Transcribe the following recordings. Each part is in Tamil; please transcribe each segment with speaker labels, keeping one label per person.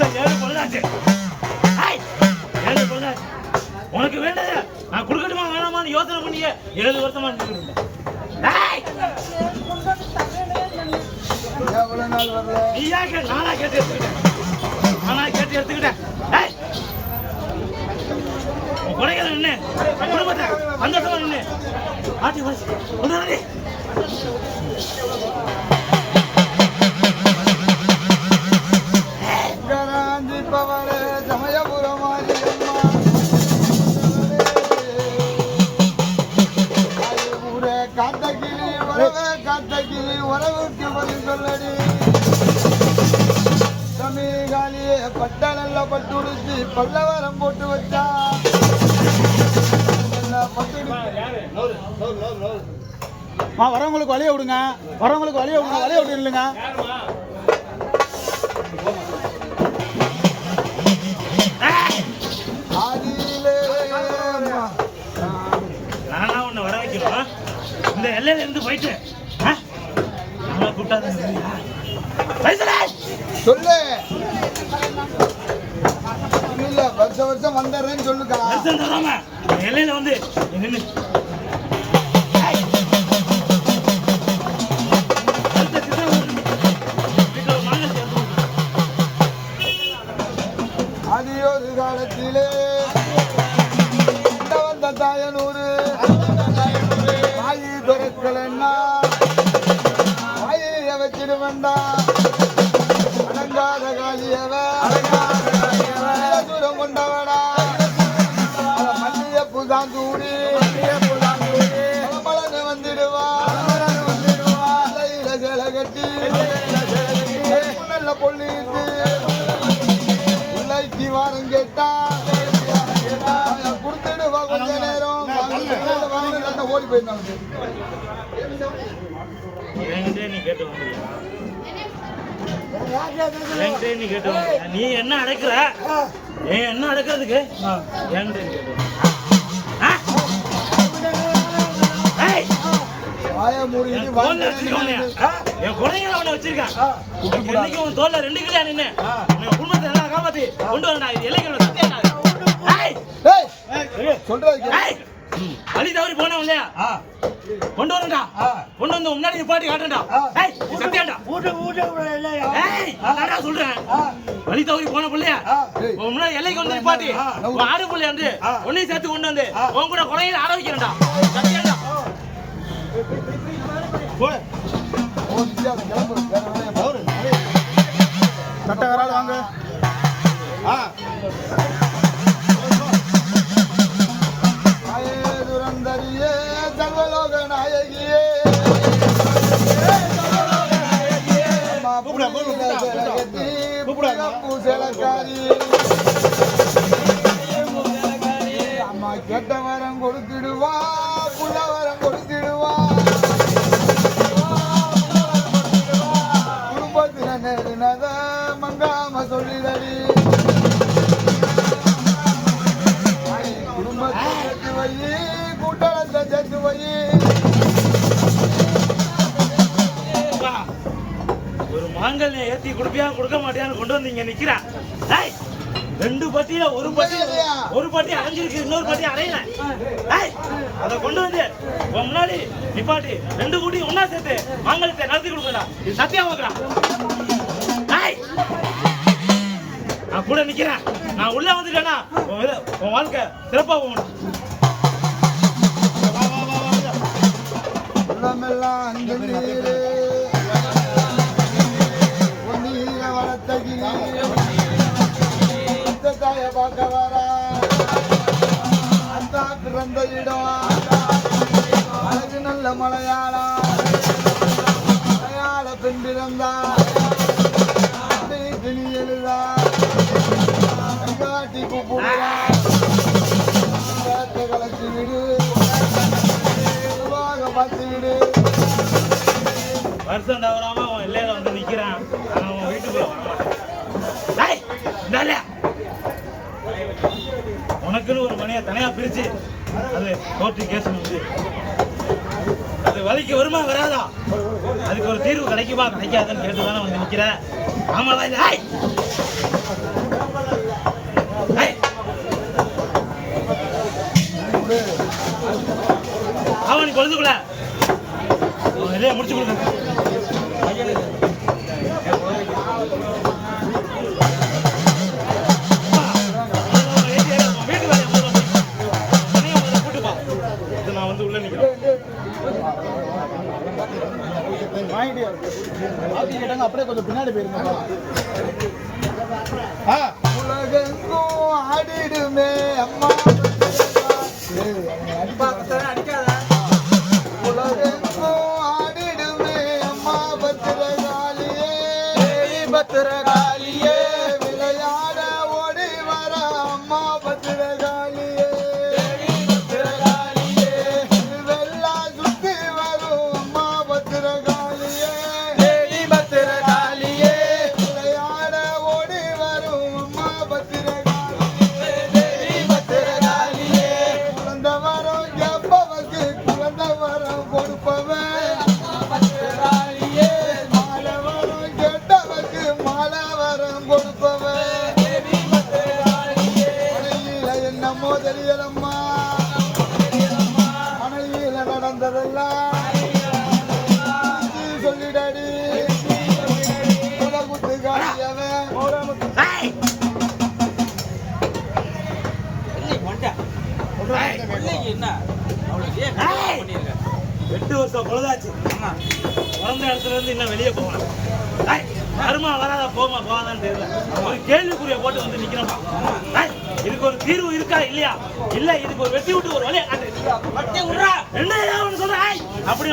Speaker 1: வருஷம் ஏழு பொழுதாச்சு
Speaker 2: பல்லவரம் போட்டு வச்சா.
Speaker 3: ஆ வரவங்களுக்கு வழிய விடுங்க. வரவங்களுக்கு வழிய விடுங்க வழிய விட்டு இல்லைங்க
Speaker 1: நானா உன்னை வர வைக்கணும்? இந்த எல்லையில இருந்து போயிட்டு. ஆ? நம்மளை கூட்டாது பைசலா!
Speaker 2: சொல்லு. வருஷம் வருஷம் வந்துடுறேன்னு சொல்லுக்கா.
Speaker 1: வருஷம் தராம. இந்த எல்லையில வந்து நீ என்கிட்டயே நீ கேட்டு வாங்குறியா? என்கிட்டயே நீ கேட்டு வாங்குறியா? நீ என்ன அடைக்கிற? ஏன் என்ன அடைக்கிறதுக்கு? என்கிட்ட நீ கேட்டு என்
Speaker 2: வாங்க
Speaker 1: குழந்தைங்களை அவனை வச்சிருக்கான் என்னைக்கு உன் தோல்ல ரெண்டு கிலோ நின்னு. குடும்பத்தை எல்லாம் காப்பாத்தி. கொண்டு இது எல்லைக்கு
Speaker 2: சொல்றது
Speaker 1: வழி தவறி போனவன் இல்லையா? கொண்டு வரண்டா கொண்டு வந்து முன்னாடி நிப்பாட்டி காட்டுறா ஏய் இது சத்தியம்டா ஏய் நான்டா சொல்றேன் வழி தவறி போன பிள்ளையா? முன்னாடி எல்லைக்கு வந்து உன் ஆடு பிள்ளை வந்து உன்னையும் சேர்த்து கொண்டு வந்து உன் கூட
Speaker 2: கிளம்பு. வேற வேலையை பாரு.
Speaker 3: சட்டை வராது வாங்க.
Speaker 2: தாயே சேலைக்காரி. அம்மா கெட்ட வரம் கொடுத்துடுவா புள்ள
Speaker 1: மாங்கல்ய ஏத்தி கொடுப்பியா கொடுக்க மாட்டியான்னு கொண்டு வந்து இங்க நிக்கிறான் ரெண்டு பட்டியில ஒரு பட்டி ஒரு பட்டி அடைஞ்சிருக்கு இன்னொரு பட்டி அரையல ஏய், அத கொண்டு வந்து முன்னாடி நிப்பாட்டி. ரெண்டு கூட்டி ஒன்னா சேர்த்து மாங்கலத்தை நடத்தி கொடுக்கடா இது சத்தியா வைக்கிறா நான் கூட நிக்கிறேன். நான் உள்ள வந்துட்டேன்னா உன் உன் வாழ்க்கை சிறப்பா போகணும்.
Speaker 2: உள்ளமெல்லாம் அங்கு நீரு. இடம் அழகு நல்ல மலையாளம் மலையாள பெண் பிறந்தா கிளி எழுதா காட்டி கூப்பிடுவா கலச்சி விடு பார்த்து விடு
Speaker 1: வருஷம் தவறாம அவன் இல்லையில வந்து நிக்கிறான் அவன் வீட்டுக்குள்ள உனக்குன்னு ஒரு மணியை தனியா பிரிச்சு அது கோர்ட்டு கேஸ் வந்து அது வலிக்கு வருமா வராதா? அதுக்கு ஒரு தீர்வு கிடைக்குமா? கிடைக்காதுன்னு கேட்டு தானே வந்து நிற்கிறேன் ஆமாவா இல்ல ஏய்! ஏய்! அவன் பொழுதுக்குள்ள. அவன் இல்லையா முடிச்சு கொடுங்க.
Speaker 3: அப்படியே கொஞ்சம் பின்னாடி போயிருங்க
Speaker 2: உலகெங்கும் ஆடிடுமே அம்மா.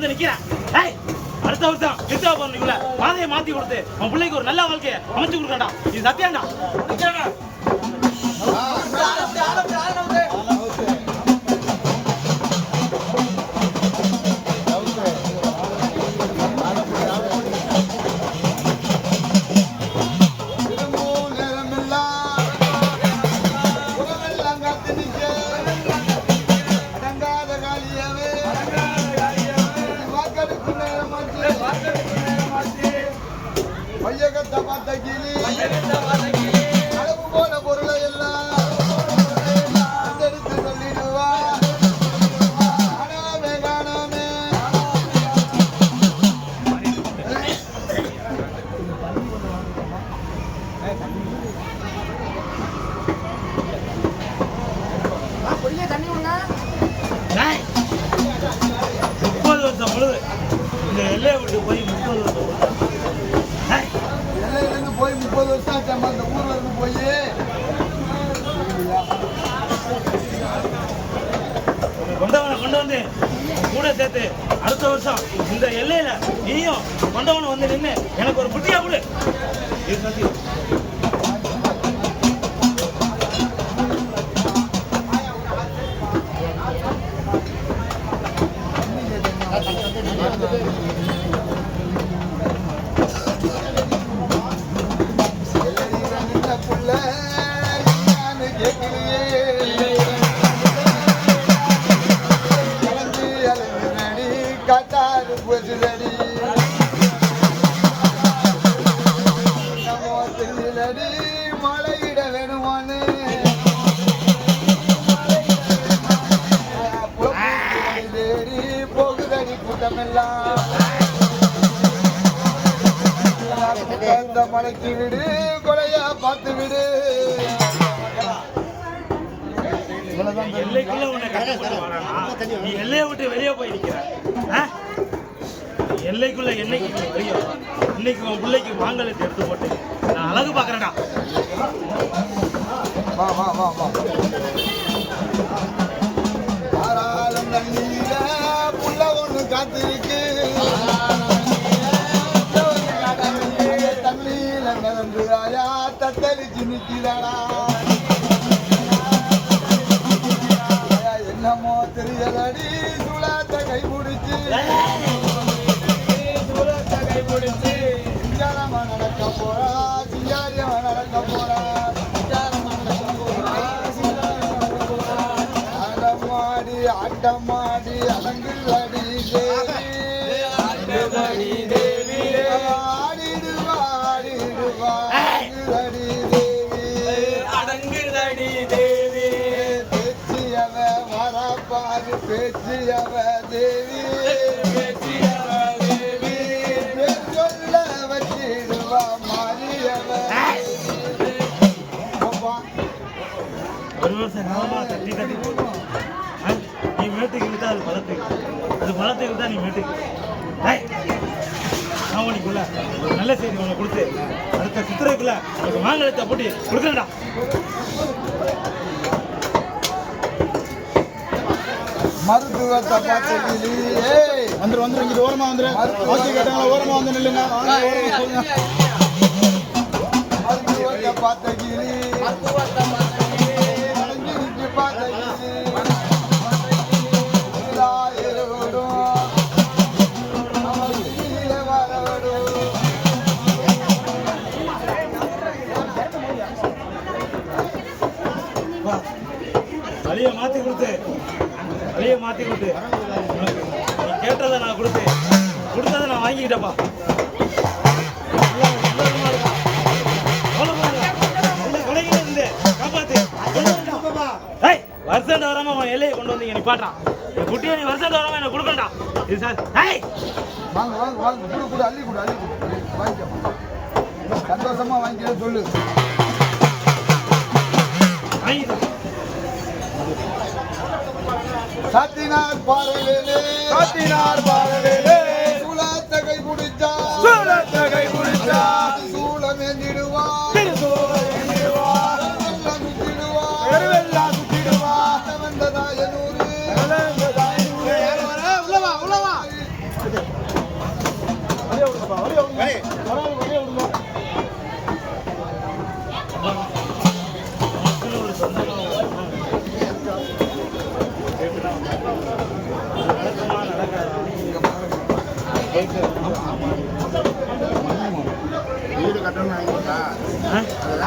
Speaker 1: வந்து நிக்கிறேன். ஏய் அடுத்த வருஷம் கிறிஸ்தவ பௌர்ணமிக்குள்ள பாதையை மாத்தி கொடுத்து உன் பிள்ளைக்கு ஒரு நல்ல வாழ்க்கையை அமைச்சு கொடுக்கண்டா இது சத்தியம்டா. எல்லைக்குள்ள உன்னை கட்டுப்பட்டு வரானா? நீ எல்லையை விட்டு வெளியே போய் நிக்கிற ஆ? எல்லைக்குள்ள என்னைக்கு நீ வெளியே? இன்னைக்கு உன் பிள்ளைக்கு மாங்கல்யத்தை எடுத்து போட்டு நான் அழகு பாக்குறேன்டா
Speaker 2: வா வா வா வா
Speaker 1: number வருஷம் தட்டி தட்டி நீ மேட்டுக்கு இழுத்தா அது பழத்துக்கு. அது பழத்துக்கு இழுத்தா நீ மேட்டுக்கு. டேய், நான் உனக்குள்ள ஒரு நல்ல செய்தி உனக்கு கொடுத்து அடுத்த சித்திரைக்குள்ள உனக்கு மாங்கலத்தை போட்டு கொடுக்குறேன்டா.
Speaker 2: மருத்துவத்தை பார்த்த
Speaker 3: வந்துரு வந்துரு இங்கிட்டு ஓரமா வந்துரு. ஓகே கேட்டாங்களா ஓரமா வந்து நில்லுங்க.
Speaker 2: மருத்துவத்தை பார்த்த கிளி
Speaker 1: கொடுத்து. வழியை மாத்தி கொடுத்து. நீ கேட்டதை நான் கொடுத்து. கொடுத்ததை நான் வாங்கிக்கிட்டப்பா வருஷம் வராம உன் எல்லையை கொண்டு வந்து நீ பாட்டான் என் குட்டியை நீ வருஷம் வராம எனக்கு கொடுக்கண்டா இது சார் ஏய்!
Speaker 2: வாங்க வாங்க வாங்க. குடு குடு அள்ளி குடு அள்ளி குடு. வாங்கிக்க. சந்தோஷமா வாங்கிக்க சொல்லு.
Speaker 1: வாங்கிட்டு
Speaker 2: சாத்தினார் பாறையிலே.
Speaker 3: காத்தினார் பாரதிலே
Speaker 2: சூழாத்த கை பிடிச்சா
Speaker 3: சூழத்த கை பிடிச்சா
Speaker 2: சூளம்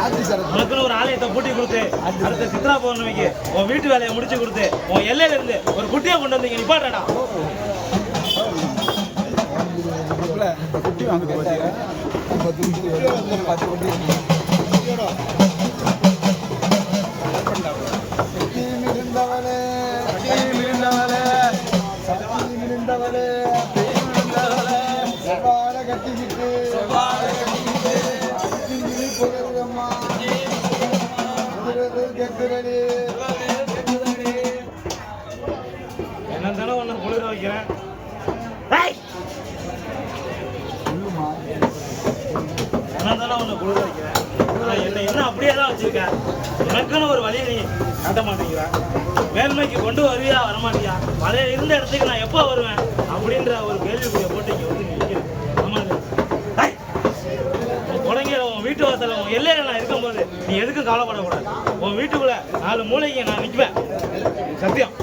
Speaker 1: உனக்குன்னு ஒரு ஆலயத்தை பூட்டி கொடுத்து அடுத்த சித்ரா பௌர்ணமிக்கு உன் வீட்டு வேலையை முடிச்சு கொடுத்து உன் எல்லையில இருந்து ஒரு குட்டியை கொண்டு வந்து இங்க நிப்பாட்டடா
Speaker 3: குட்டி வாங்க.
Speaker 1: என்ன வைக்கிறேன். என்ன அப்படியே தான் வச்சிருக்கேன். எனக்குன்னு ஒரு வழியை நீ காட்ட மாட்டேங்கிற. மேன்மைக்கு கொண்டு வருவியா வரமாட்டியா? வலையில இருந்த இடத்துக்கு நான் எப்போ வருவேன்? அப்படின்ற ஒரு கேள்விக்குரிய போட்டு இங்கே வந்து நிற்கிறேன் ஆமாங்க உன் உன் வீட்டு வாசல உன் எல்லையில நான் இருக்கும்போது நீ எதுக்கும் கவலைப்படக்கூடாது. உன் வீட்டுக்குள்ள நாலு மூளைக்கு நான் நிற்பேன் சத்தியம்.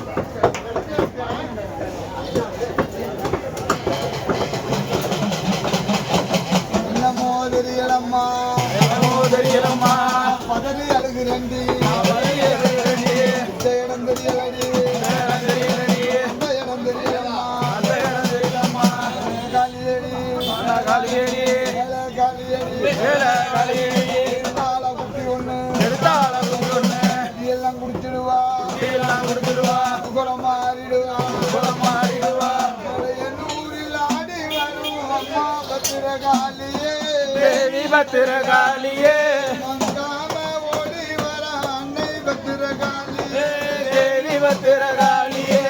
Speaker 2: பத்திரகாளியே மங்காம ஓடி வர அன்னை பத்திரகாளியே
Speaker 3: தேவி பத்திரகாளியே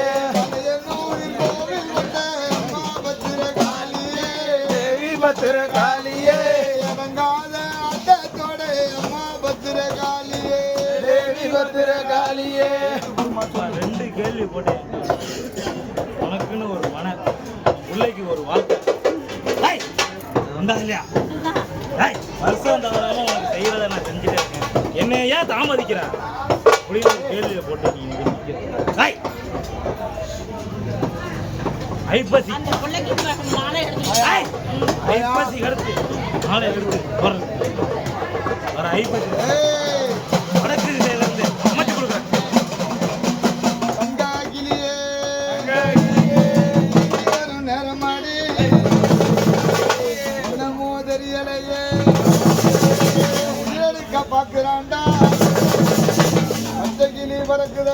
Speaker 2: பத்திரகாளியே இறங்காத அட்டத்தோட அம்மா பத்திரகாளியே
Speaker 3: தேவி பத்திரகாளியே
Speaker 1: ரெண்டு கேள்வி போட்டேன். உனக்குன்னு ஒரு மன பிள்ளைக்கு ஒரு வாழ்க்கை. வந்தா இல்லையா? இருக்கேன் என்னை ஏன் தாமதிக்கிற அப்படின்னு கேள்வியை போட்டு நீ இங்க நிக்கிற. ஏய், ஐப்பசி.
Speaker 4: அந்த பிள்ளைக்கு நானே எடுத்து
Speaker 1: ஐய்! ஐப்பசி எடுத்து நாளை எடுத்து வர ஐப்பசி.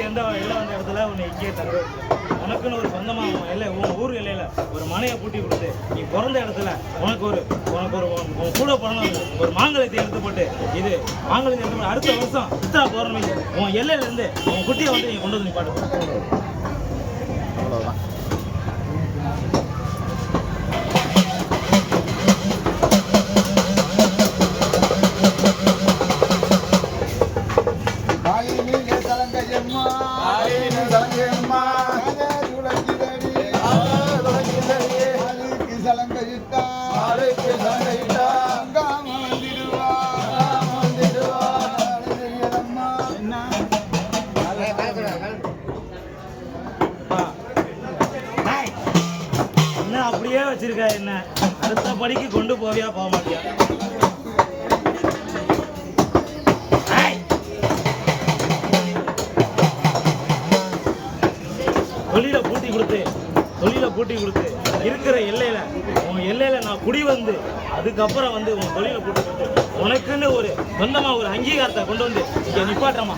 Speaker 1: விட்டு எந்த எல்லாம் வந்த இடத்துல உன்னை இங்கேயே தங்க உனக்குன்னு ஒரு சொந்தமாக இல்லை எல்லை உன் ஊர் இல்லையில ஒரு மனையை பூட்டி கொடுத்து நீ பிறந்த இடத்துல உனக்கு ஒரு உனக்கு ஒரு உன் கூட பிறந்த ஒரு மாங்கலத்தை எடுத்து போட்டு இது மாங்கலத்தை எடுத்து போட்டு அடுத்த வருஷம் சித்ரா பௌர்ணமிக்கு உன் எல்லையிலேருந்து உன் குட்டியை வந்து நீ கொண்டு வந்து நீ பாட்டு வச்சிருக்க என்ன? அடுத்த படிக்கு கொண்டு போவியா போக மாட்டியா தொழில பூட்டி கொடுத்து தொழில பூட்டி கொடுத்து இருக்கிற எல்லையில உன் எல்லையில நான் குடி வந்து அதுக்கப்புறம் வந்து உன் தொழில பூட்டி கொடுத்து உனக்குன்னு ஒரு சொந்தமா ஒரு அங்கீகாரத்தை கொண்டு வந்து இங்க நிப்பாட்டமா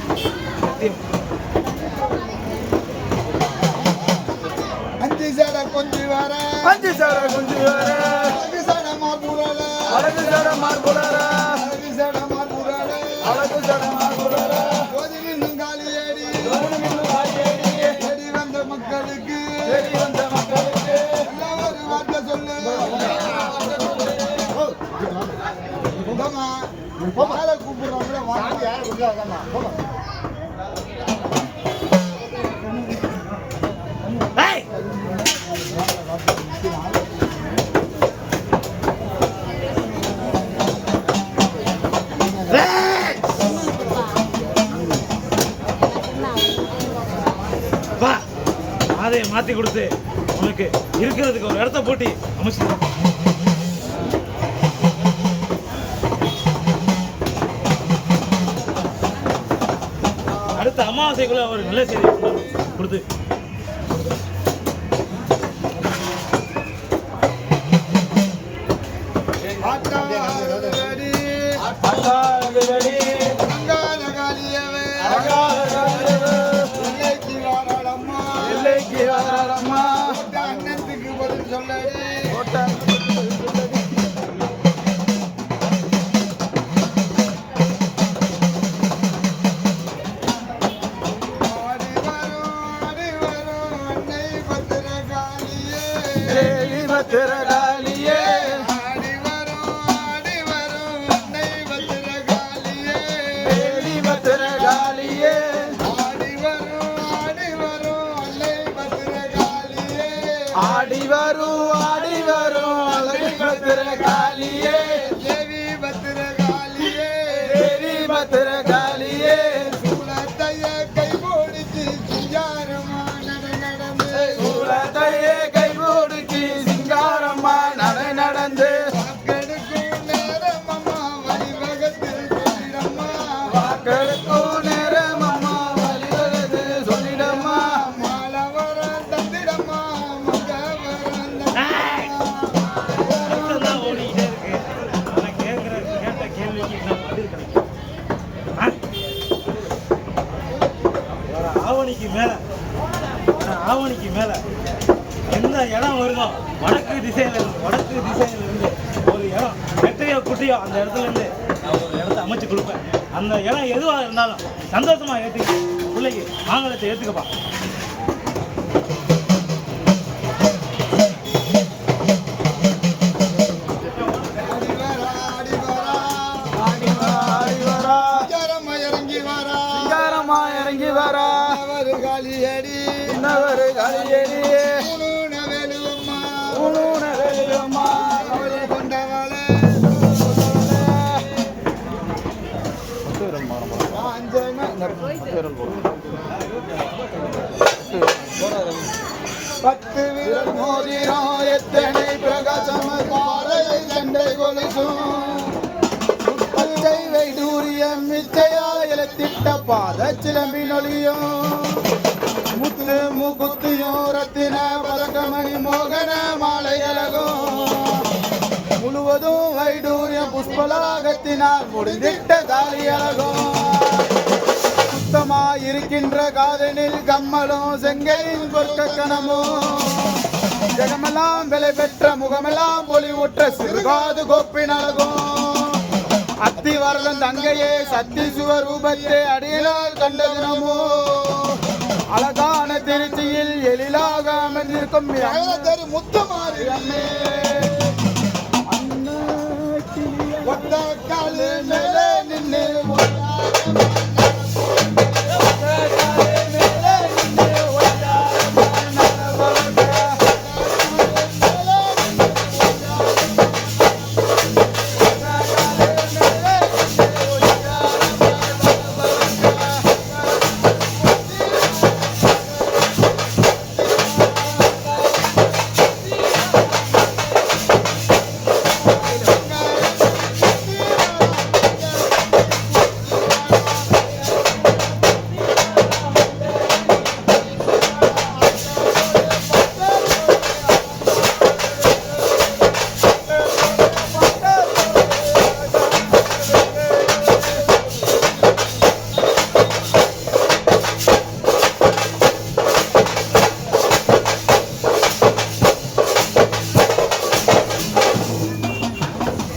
Speaker 2: அஞ்சு
Speaker 3: சார குஞ்சு வேற.
Speaker 2: அழகு சட மார்புடல
Speaker 3: அழகு சார மார்புடார
Speaker 2: அழகு சட மார்புடல
Speaker 3: அழகு சார மார்புடார
Speaker 2: ஜோதி மின்னும் காலியேடி
Speaker 3: தேடி
Speaker 2: தேடி வந்த மக்களுக்கு.
Speaker 3: வந்த மக்களுக்கு.
Speaker 2: எல்லாம் ஒரு வார்த்தை சொல்லு. போமா மேல கூப்பிடுறாங்க வாங்க. யாரை கூப்பிடுறாங்கம்மா போமா
Speaker 1: அமாவாசைக்குள்ள ஒரு நல்ல செய்தி கொடுத்து
Speaker 3: தேவி
Speaker 1: அந்த இடத்துல இருந்து நான் இடத்த அமைச்சு கொடுப்பேன். அந்த இடம் எதுவாக இருந்தாலும் சந்தோஷமாக ஏற்றுக்க பிள்ளைக்கு ஆங்கிலத்தை ஏற்றுக்கப்பா
Speaker 2: இறங்கி வரா. ஒரு காலியடி
Speaker 3: இன்னொரு
Speaker 2: காலியடி
Speaker 3: உணவெலுமா உணவெலுமா பத்து விரல் மோதிரம் எத்தனை பிரகாசம் பாறையை சண்டை கொலிசும். பச்சை வைடூரியம் மிச்சையா இலத்திட்ட பாத சிலம்பி நொழியும். முத்து முகுத்தியும் ரத்தின பதக்கமணி மோகன மாலை அழகும். முழுவதும் வைடூரியம் புஷ்பலாகத்தினால் முடிந்திட்ட தாலி அழகும். இருக்கின்ற காதனில் கம்மலும் செங்கையின் பொற்க கணமும். ஜெகமெல்லாம் விலை பெற்ற முகமெல்லாம் பொலிவுற்ற சிறுகாது கோப்பின் அழகும் அத்தி வரலன் தங்கையே சத்தி சுவரூபத்தை அடியினால் கண்ட தினமோ அழகான திருச்சியில் எழிலாக அமர்ந்திருக்கும் தரு முத்தமாரி அண்ணே ஒத்த காலு மேல